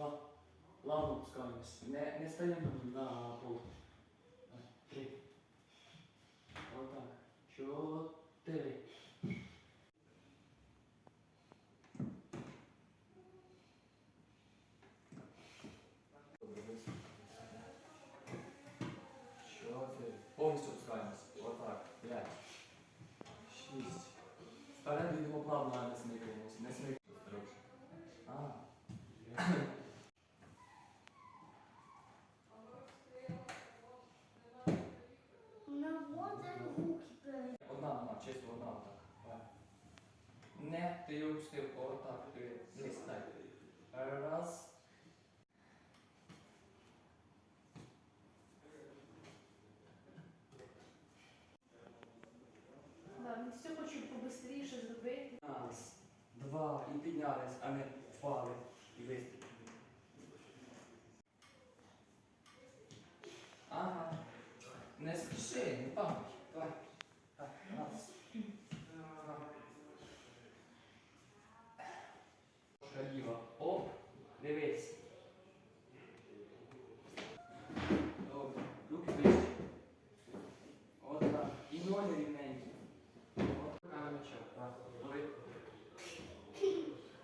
Два. Плавно опускаємось. Не, не стаємо на пол. Давай. Три. Отак. Чотири. Добре, високо. Чотири. Повністю опускаємось. Отак. П'ять. Шість. Вперед йдемо плавно, а не смикаємось. Не смикаємось. А. Наводить руки перед. Одна нога, чисто одна отак. Не, ти його пустив, отак, ти не стай. Раз. Да, все хочемо побистріше зробити. Раз, два, і піднялись, а не впали і вистрілили. Не спіши, не пам'ять. Ножка ліва. Оп. Дивись. Добре. Руки вище. От так. І ноги рівненькі. От така м'яча. Так. Лови.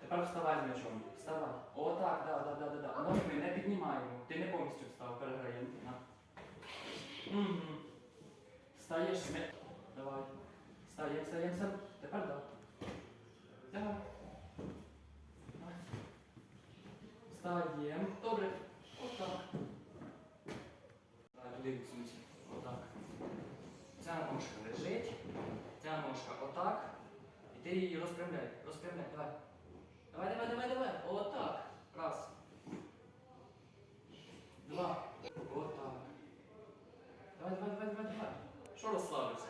Тепер вставай з м'ячом. Вставай. О, так, да, да, да, да, ми не піднімаємо. Ти не повністю встав, переграємо. На. Угу. Встаєш з Давай. Встаєм, встаєм. Тепер да. Давай. Встаєм. Добре. Отак. Туди відсунься. Отак. Ця ножка лежить, ця ножка отак. І ти її розпрямляй. Розпрямляй, давай. Давай, давай, давай, давай. Отак. Що розслабився?